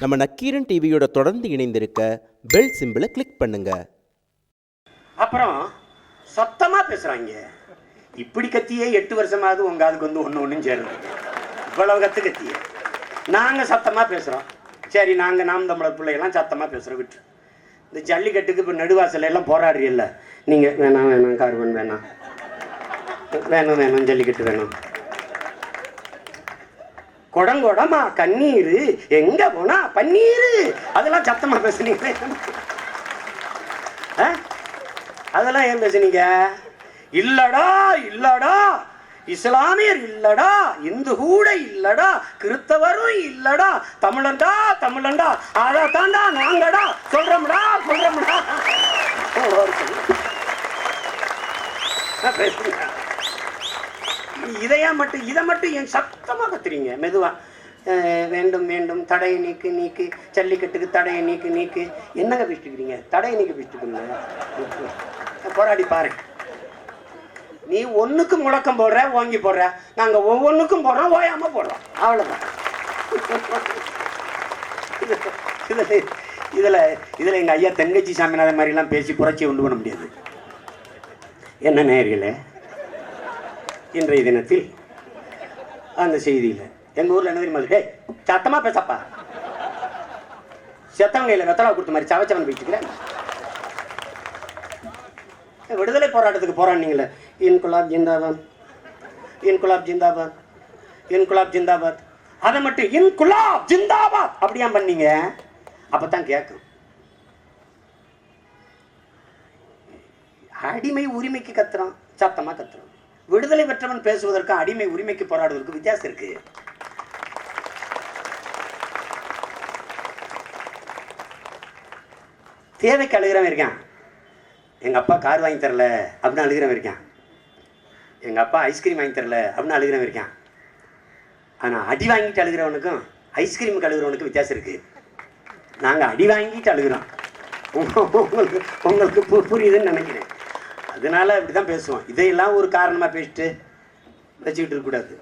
நம்ம நக்கீரன் டிவியோட தொடர்ந்து இணைந்திருக்க பெல் சிம்பிளை கிளிக் பண்ணுங்க. அப்புறம் சத்தமா பேசுறாங்க. இப்படி கத்தியே எட்டு வருஷமாவது உங்க அதுக்கு வந்து ஒன்று ஒன்றும் சேருது இவ்வளவு கத்து கத்திய. நாங்க சத்தமா பேசுறோம். சரி நாங்க நாம் தமிழர் பிள்ளைகள்லாம் சத்தமா பேசுறோம் விட்டு இந்த ஜல்லிக்கட்டுக்கு இப்போ நெடுவாசல எல்லாம் போராடுறீல்ல நீங்க வேணாம் வேணாம் கார்பன் வேணாம். வேணும் வேணும் ஜல்லிக்கட்டு வேணும். குடங்கொடமா கண்ணீர். எங்க போனா பன்னீர்? அதெல்லாம் சத்தமா பேசுனீங்க ஆ? அதெல்லாம் ஏன் பேசுனீங்க? இல்லடா இல்லடா. இஸ்லாமியர் இல்லடா. இந்து கூட இல்லடா. கிறிஸ்தவரும் இல்லடா. தமிழன்டா தமிழன்டா. அதை தாண்டா நாங்கடா. சொல்றோம்டா சொல்றோம்டா. ஆ, பேசுங்க. இதையா மட்டும் இதை மட்டும் என் சத்தமா கத்துறீங்க மெதுவா வேண்டும் வேண்டும் தடையை நீக்கு நீக்கு ஜல்லிக்கட்டுக்கு தடையை நீக்கு நீக்கு. என்னங்க பிடிச்சிக்கிறீங்க தடையை நீக்க பிடிச்சிக்கோங்க போராடி பாரு. நீ ஒன்றுக்கு முழக்கம் போடுற ஓங்கி போடுற. நாங்கள் ஒவ்வொன்றுக்கும் போடுறோம் ஓயாமல் போடுறோம். அவ்வளோதான் இதில் இதுல இதில் இதுல ஐயா தெங்கச்சி சாமிநாதன் மாதிரிலாம் பேசி புரட்சி உண்டு பண்ண முடியாது. என்ன நேர்களே இன்றைய தினத்தில் அந்த செய்தியில். எங்கள் ஊரில் என்ன தெரியுமா டேய் சத்தமாக பேசப்பா. செத்தவங்க இல்லை வெத்தலா கொடுத்த மாதிரி சவச்சவன் பேசிக்கிறேன் விடுதலை போராட்டத்துக்கு போராடினீங்களே இன்குலாப் ஜிந்தாபாத் இன்குலாப் ஜிந்தாபாத் இன்குலாப் ஜிந்தாபாத். அதை மட்டும் இன்குலாப் ஜிந்தாபாத். அப்படியா பண்ணீங்க? அப்பதான் கேட்கும். அடிமை உரிமைக்கு கத்துறோம் சத்தமா கத்துறோம் விடுதலை பெற்றவன் பேசுவதற்கும் அடிமை உரிமைக்கு போராடுவதற்கு வித்தியாசம் இருக்கு. தேவைக்கு அழுகிறவன் இருக்கான். எங்க அப்பா கார் வாங்கி தரல அப்படின்னு அழுகிறவன் இருக்கான். எங்க அப்பா ஐஸ்கிரீம் வாங்கி தரல அப்படின்னு அழுகிறவன் இருக்கான். ஆனா அடி வாங்கிட்டு அழுகிறவனுக்கும் ஐஸ்கிரீமுக்கு அழுகிறவனுக்கும் வித்தியாசம் இருக்கு. நாங்க அடி வாங்கிட்டு அழுகிறோம். உங்களுக்கு உங்களுக்கு பு- புரியுதுன்னு நினைக்கிறேன். அதனால் இப்படி தான் பேசுவோம். இதையெல்லாம் ஒரு காரணமாக பேசிட்டு வச்சுக்கிட்டு இருக்கக்கூடாது.